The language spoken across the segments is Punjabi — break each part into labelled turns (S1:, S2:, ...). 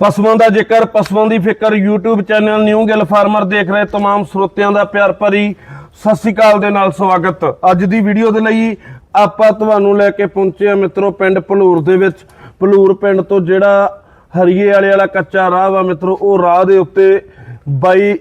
S1: ਪਸ਼ੂਆਂ ਦਾ ਜ਼ਿਕਰ ਪਸ਼ੂਆਂ ਦੀ ਫਿਕਰ YouTube channel new Gill farmer ਦੇਖ ਰਹੇ तमाम ਸਰੋਤਿਆਂ ਦਾ ਪਿਆਰ ਭਰੀ ਸਤਿ ਸ੍ਰੀ ਅਕਾਲ ਦੇ ਨਾਲ ਸਵਾਗਤ ਅੱਜ ਦੀ ਵੀਡੀਓ ਦੇ ਲਈ ਆਪਾਂ ਤੁਹਾਨੂੰ ਲੈ ਕੇ ਪਹੁੰਚੇ ਆ ਮਿੱਤਰੋ ਪਿੰਡ ਭਲੂਰ ਦੇ ਵਿੱਚ ਭਲੂਰ ਪਿੰਡ ਤੋਂ ਜਿਹੜਾ ਹਰੀਏ ਵਾਲੇ ਵਾਲਾ ਕੱਚਾ ਰਾਹ ਵਾ ਮਿੱਤਰੋ ਉਹ ਰਾਹ ਦੇ ਉੱਤੇ ਬਾਈ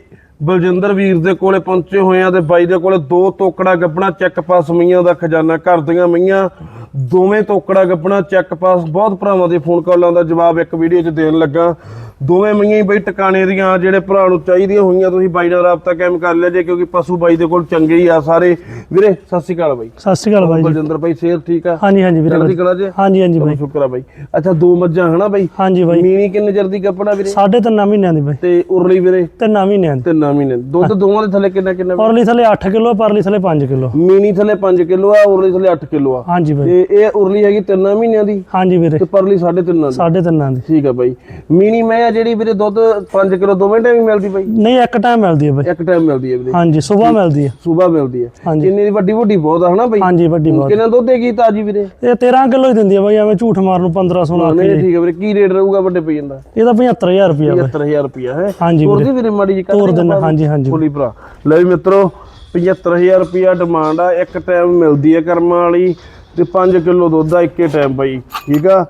S1: ਬਲਜਿੰਦਰ ਵੀਰ ਦੇ ਕੋਲੇ ਪਹੁੰਚੇ ਹੋਏ ਆ ਤੇ ਬਾਈ ਦੇ ਕੋਲੇ ਦੋ ਤੋਕੜਾ ਗੱਪਣਾ ਚੈੱਕ ਪਾਸ ਮਈਆਂ ਦਾ ਖਜ਼ਾਨਾ ਘਰ ਦੀਆਂ ਮਈਆਂ ਦੋਵੇਂ ਤੋਕੜਾ ਗੱਪਣਾ ਚੈੱਕ ਪਾਸ ਬਹੁਤ ਭਰਾਵਾਂ ਦੇ ਫੋਨ ਕਾਲਾਂ ਦਾ ਜਵਾਬ ਇੱਕ ਵੀਡੀਓ 'ਚ ਦੇਣ ਲੱਗਾ। ਦੋਵੇਂ ਮਈਆਂ ਬਈ ਟਿਕਾਣੇ ਦੀਆਂ ਜਿਹੜੇ ਭਰਾ ਨੂੰ ਚਾਹੀਦੀਆਂ ਹੋਈਆਂ ਤੁਸੀਂ ਬਾਈ ਨਾਲ ਰਾਬਤਾ ਕਾਇਮ ਕਰ ਲਿਆ ਜੇ ਕਿਉਂਕਿ ਪਸ਼ੂ ਬਾਈ ਦੇ ਕੋਲ ਚੰਗੇ ਹੀ ਆ ਸਾਰੇ। ਵੀਰੇ ਸਤਿ ਸ਼੍ਰੀ ਅਕਾਲ ਬਾਈ।
S2: ਸਤਿ ਸ਼੍ਰੀ ਅਕਾਲ ਬਾਈ
S1: ਬਲਜਿੰਦਰ ਬਾਈ ਸਿਹਤ ਠੀਕ ਆ?
S2: ਹਾਂਜੀ ਹਾਂਜੀ ਵੀਰੇ
S1: ਚੜ੍ਹਦੀ ਕਲਾ ਜੇ?
S2: ਹਾਂਜੀ ਹਾਂਜੀ ਬਾਈ।
S1: ਸ਼ੁਕਰ ਆ ਬਾਈ। ਅੱਛਾ ਦੋ ਮੱਝਾਂ ਹਨਾ ਬਾਈ?
S2: ਹਾਂਜੀ ਬਾਈ।
S1: ਮੀਣੀ ਕਿੰਨੇ ਚਿਰ ਦੀ ਗੱਪਣਾ ਵੀਰੇ?
S2: ਸਾਢੇ ਤਿੰਨ ਮਹੀਨਿਆਂ ਦੀ ਬਾਈ।
S1: ਤੇ ਉਰਲੀ ਵੀਰੇ?
S2: ਤਿੰਨ ਮਹੀਨਿਆਂ ਦੀ।
S1: ਤਿੰਨ ਮਹੀਨੇ ਦੁੱਧ ਦੋਵਾਂ ਦੇ ਥੱਲੇ ਕਿੰਨਾ ਕਿੰਨਾ
S2: ਪਰਲੀ ਥਲੇ 8 ਕਿਲੋ ਪਰਲੀ ਥਲੇ 5 ਕਿਲੋ।
S1: ਮੀਣੀ ਥੱਲੇ 5 ਕਿਲੋ ਆ ਉਰਲੀ ਥੱਲੇ 8 ਕਿਲੋ ਆ।
S2: ਹਾਂਜੀ ਬਾਈ।
S1: ਤੇ ਇਹ ਉਰਲੀ ਹੈਗੀ ਤਿੰਨ ਮਹੀਨਿਆਂ ਦੀ?
S2: ਹਾਂਜੀ ਵੀਰੇ।
S1: ਤੇ ਪਰਲੀ ਸਾਢੇ ਤਿੰਨਾਂ ਦੀ?
S2: ਸਾਢੇ ਤਿੰਨਾਂ ਦੀ।
S1: ਠੀਕ ਆ ਬਾਈ। ਮੀਣੀ ਮੈਂ ਆ ਜਿਹੜੀ ਵੀਰੇ ਦੁੱਧ 5 ਕਿਲੋ ਦੋਵੇਂ ਟਾਈਮ ਮਿਲਦੀ ਬਾਈ?
S2: ਨਹੀਂ ਇੱਕ ਟਾਈਮ ਮਿਲਦੀ ਹੈ ਬਾਈ।
S1: ਇੱਕ ਟਾਈਮ ਮਿਲਦੀ ਹੈ ਵੀਰੇ।
S2: ਹਾਂਜੀ ਸਵੇਰ ਮਿਲਦੀ ਹੈ
S1: ਸਵੇਰ ਮਿਲਦੀ ਹੈ। ਕਿੰਨੀ ਦੀ? ਵੱਡੀ ਵੱਡੀ ਬਹੁਤ ਆ ਹਨਾ ਬਾਈ?
S2: ਹਾਂਜੀ ਵੱਡੀ ਬਹੁਤ।
S1: ਕਿੰਨਾ ਦੁੱਧ ਦੇਗੀ ਤਾਜੀ ਵੀਰੇ?
S2: ਇਹ 13 ਕਿਲੋ ਹੀ ਦਿੰਦੀ ਹੈ ਬਾਈ ਐਵੇਂ ਝੂਠ ਮਾਰਨ ਨੂੰ 15 16
S1: ਨਹੀਂ ਠੀਕ ਹੈ ਵੀਰੇ। ਕੀ ਰੇਟ ਰਹੂਗਾ ਵੱਡੇ ਪਈ ਜਾਂਦਾ?
S2: ਇਹਦਾ 75000 ਰੁਪਇਆ ਬਾਈ।
S1: 75000 ਰੁਪਿਆ ਹੈ?
S2: ਹਾਂਜੀ ਵੀਰੇ।
S1: ਤੁਰਦੀ ਵੀਰੇ ਮਾੜੀ ਜੀ
S2: ਤੋਰ ਦਿੰਦਾ ਹਾਂਜੀ ਹਾਂਜੀ।
S1: ਫੁੱਲੀ ਭਰਾ। ਲੈ ਵੀ ਮਿੱਤਰੋ 75000 ਰੁਪਿਆ ਡਿਮਾਂਡ ਆ। ਇੱਕ ਟਾਈਮ ਮਿਲਦੀ ਹੈ ਕਰਮਾਂ ਵਾਲੀ। ਤੇ 5 ਕਿਲੋ ਦੁੱਧ ਆ ਇੱਕੇ ਟਾਈਮ ਬਾਈ ਠੀਕ ਆ?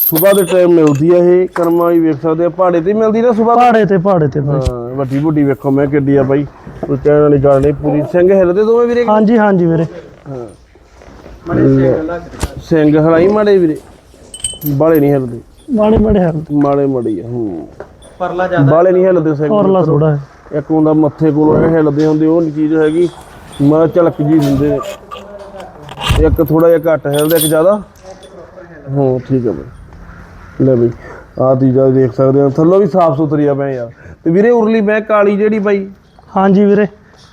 S1: ਸਵੇਰ ਦੇ ਟਾਈਮ ਮਿਲਦੀ ਆ ਇਹ ਕਰਮਾਂ ਵਾਲੀ ਵੇਖ ਸਕਦੇ ਆ ਪਹਾੜੇ ਤੇ ਹੀ ਮਿਲਦੀ ਨਾ ਸਵੇਰ?
S2: ਪਹਾੜੇ ਤੇ ਪਹਾੜੇ ਤੇ ਬਾਈ।
S1: ਹਾਂ ਵੱਡੀ ਵੱਡੀ ਵੇਖੋ ਮੈਂ ਕਿੱਡੀ ਆ ਬਾਈ। ਕੋਈ ਕਹਿਣ ਵਾਲੀ ਗੱਲ ਨਹੀਂ ਪੂਰੀ ਸਿੰਘ ਹਿਲਦੇ ਦੋਵੇਂ ਵੀਰੇ?
S2: ਹਾਂਜੀ ਹਾਂਜੀ ਵੀਰੇ।
S1: ਸਿੰਘ ਹਲਾਈ ਮਾੜੇ ਵੀਰੇ। ਬਾਲੇ ਨਹੀਂ ਹਿਲਦੇ।
S2: ਬਾਣੇ ਬੜੇ ਹਰ
S1: ਮਾੜੇ ਮੜੀ ਆ ਹੂੰ। ਪਰਲਾ ਜ਼ਿਆਦਾ ਬਾਲੇ ਨਹੀਂ ਹਿਲਦੇ ਸਿੰਘ।
S2: ਔਰਲਾ ਥੋੜਾ ਹੈ।
S1: ਇੱਕ ਹੁੰਦਾ ਮੱਥੇ ਕੋਲੋਂ ਇਹ ਹਿਲਦੇ ਹੁੰਦੇ ਉਹ ਨੀ ਚੀਜ਼ ਹੈਗੀ। ਮੈਂ ਝਲਕ ਜੀ ਦਿੰਦੇ ਨੇ ਇੱਕ ਥੋੜਾ ਜਿਹਾ ਘੱਟ ਹਿਲਦਾ ਇੱਕ ਜ਼ਿਆਦਾ। ਹਾਂ ਠੀਕ ਹੈ ਬਈ। ਲੈ ਬਈ ਆਹ ਤੀਜਾ ਦੇਖ ਸਕਦੇ ਆ ਥੱਲੋਂ ਵੀ ਸਾਫ਼ ਸੁਥਰੀ ਆ ਮੈਂ ਯਾਰ। ਤੇ ਵੀਰੇ ਉਰਲੀ ਮੈਂ ਕਾਲੀ ਜਿਹੜੀ ਬਾਈ?
S2: ਹਾਂਜੀ ਵੀਰੇ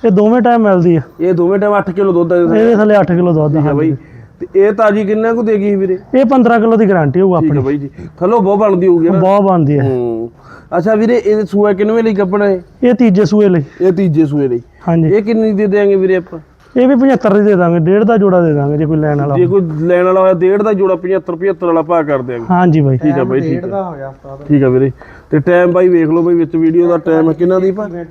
S2: ਇਹ ਦੋਵੇਂ ਟਾਈਮ ਮਿਲਦੀ ਹੈ
S1: ਇਹ ਦੋਵੇਂ ਟਾਈਮ 8 ਕਿਲੋ ਦੁੱਧ ਆ ਇਹਦੇ
S2: ਇਹਦੇ ਥਲੇ। 8 ਕਿਲੋ ਦੁੱਧ
S1: ਠੀਕ
S2: ਹੈ
S1: ਬਾਈ। ਤੇ ਇਹ ਤਾਜੀ ਕਿੰਨਾ ਕੁ ਦੇਗੀ ਵੀਰੇ?
S2: ਇਹ 15 ਕਿਲੋ ਦੀ ਗਾਰੰਟੀ ਹੋਊ
S1: ਠੀਕ
S2: ਆਪਣੀ।
S1: ਹੈ ਬਾਈ ਜੀ। ਥੱਲੋਂ ਬਹੁਤ ਬਣਦੀ ਹੋਊਗੀ ਨਾ।
S2: ਬਹੁਤ ਬਣਦੀ ਹੈ।
S1: ਹੂੰ। ਅੱਛਾ ਵੀਰੇ ਇਹ ਸੂਆ ਕਿੰਨਵੇਂ ਲਈ ਕੱਪੜਾ ਹੈ
S2: ਇਹ ਤੀਜੇ ਸੂਏ ਲਈ।
S1: ਇਹ ਤੀਜੇ ਸੂਏ ਲਈ।
S2: ਹਾਂਜੀ।
S1: ਇਹ ਕਿੰਨੀ ਦੇ ਦੇਾਂਗੇ ਵੀਰੇ ਆਪਾਂ?
S2: ਇਹ ਵੀ 75 ਦੀ ਦੇ ਦਾਂਗੇ ਡੇਢ ਦਾ ਜੋੜਾ ਦੇ ਦਾਂਗੇ ਜੇ ਕੋਈ ਲੈਣ ਵਾਲਾ
S1: ਜੇ ਕੋਈ ਲੈਣ ਵਾਲਾ ਹੋਇਆ ਡੇਢ ਦਾ ਜੋੜਾ 75 75 ਵਾਲਾ ਭਾਅ ਕਰ ਦਿਆਂਗੇ।
S2: ਹਾਂਜੀ ਬਾਈ।
S1: ਠੀਕ ਆ ਬਾਈ ਠੀਕ ਆ। ਠੀਕ ਆ ਵੀਰੇ। ਤੇ ਟਾਈਮ ਬਾਈ ਵੇਖ ਲਓ ਬਾਈ ਵਿੱਚ ਵੀਡੀਓ ਦਾ ਟਾਈਮ ਕਿੰਨਾ ਦੀ ਪਾ ਹੈ?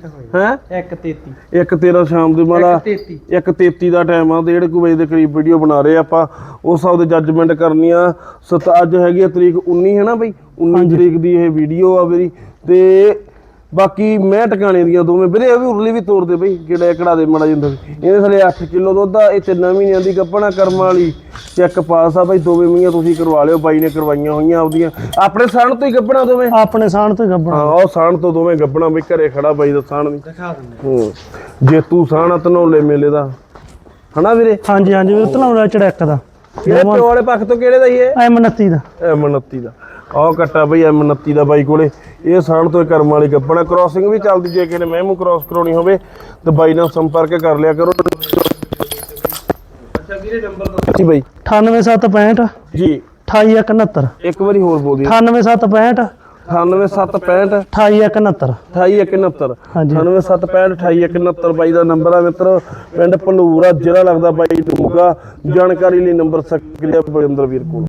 S2: 133
S1: ਇੱਕ 13 ਸ਼ਾਮ ਦੇ ਮਾਲਾ। ਇੱਕ 33 ਦਾ ਟਾਈਮ ਆ ਡੇਢ ਕੁ ਵਜੇ ਦੇ ਕਰੀਬ ਵੀਡੀਓ ਬਣਾ ਰਹੇ ਆਪਾਂ। ਉਸ ਹਿਸਾਬ ਦੇ ਜੱਜਮੈਂਟ ਕਰਨੀ ਆ। ਸਤ ਅੱਜ ਹੈਗੀ ਆ ਤਰੀਕ 19 ਹੈ ਨਾ ਬਾਈ? 19 ਤਰੀਕ ਦੀ ਇਹ ਵੀਡੀਓ ਆ ਮੇਰੀ ਤੇ ਬਾਕੀ ਮੈਂ ਟਿਕਾਣੇ ਦੀਆਂ ਦੋਵੇਂ ਵੀਰੇ ਇਹ ਵੀ ਉਰਲੀ ਵੀ ਤੋੜ ਦੇ ਬਈ ਕਿਹੜਾ ਕੜਾ ਦੇ ਮੜਾ ਜਿੰਦਾ ਇਹਦੇ ਥਲੇ 8 ਕਿਲੋ ਦੁੱਧ ਆ ਇਹ ਤਿੰਨ ਮਹੀਨਿਆਂ ਦੀ ਗੱਪਣਾ ਕਰਮ ਵਾਲੀ। ਚੈੱਕ ਪਾਸ ਆ ਬਾਈ ਦੋਵੇਂ ਮਹੀਆਂ ਤੁਸੀਂ ਕਰਵਾ ਲਿਓ ਬਾਈ ਨੇ ਕਰਵਾਈਆਂ ਹੋਈਆਂ ਆਪਦੀਆਂ। ਆਪਣੇ ਸਾਣ ਤੋਂ ਹੀ ਗੱਪਣਾ ਦੋਵੇਂ?
S2: ਆਪਣੇ ਸਾਣ ਤੋਂ ਗੱਬਣਾ
S1: ਹਾਂ ਉਹ ਸਾਣ ਤੋਂ ਦੋਵੇਂ ਗੱਪਣਾ ਬਈ ਘਰੇ ਖੜਾ ਬਾਈ ਦਾ ਸਾਣ ਵੀ। ਹੂੰ ਜੇਤੂ ਸਾਣ ਆ ਧਨੌਲੇ ਮੇਲੇ ਦਾ। ਹਨਾ ਵੀਰੇ?
S2: ਹਾਂਜੀ ਹਾਂਜੀ ਵੀਰੇ ਤਲਾਉਣਾ ਚੜੈਕ ਦਾ।
S1: ਇਹ ਪਿਓ ਵਾਲੇ ਪੱਖ ਤੋਂ ਕਿਹੜੇ ਦਾ ਹੀ ਇਹ?
S2: ਐਮ 29 ਦਾ।
S1: M29 ਦਾ। ਆਹ ਕੱਟਾ ਬਈ M29 ਦਾ ਬਾਈ ਕੋਲੇ। ਇਹ ਸਾਣ ਤੋਂ ਕਰਮ ਵਾਲੀ ਗੱਪਣਾ ਕ੍ਰਾਸਿੰਗ ਵੀ ਚੱਲਦੀ ਜੇ ਕਿਸੇ ਨੇ ਮਹਿਮੂ ਕ੍ਰਾਸ ਕਰਾਉਣੀ ਹੋਵੇ ਤੇ ਬਾਈ ਨਾਲ ਸੰਪਰਕ ਕਰ ਲਿਆ ਕਰੋ। ਅੱਛਾ ਵੀਰੇ ਨੰਬਰ ਦੱਸੋ। ਜੀ ਬਾਈ।
S2: 98765
S1: ਜੀ।
S2: 28169
S1: ਇੱਕ ਵਾਰੀ ਹੋਰ ਬੋਲ ਦਿਓ।
S2: 98765
S1: 98765
S2: 28169
S1: 2869
S2: ਹਾਂਜੀ।
S1: 9765 2869 ਬਾਈ ਦਾ ਨੰਬਰ ਆ ਮਿੱਤਰੋ। ਪਿੰਡ ਭਲੂਰ ਆ ਜਿਹੜਾ ਲੱਗਦਾ ਬਾਈ ਮੁਗਾ ਜਾਣਕਾਰੀ ਲਈ ਨੰਬਰ ਸਕਰਿਆ ਬਲਿੰਦਰ ਵੀਰ ਕੋਲ।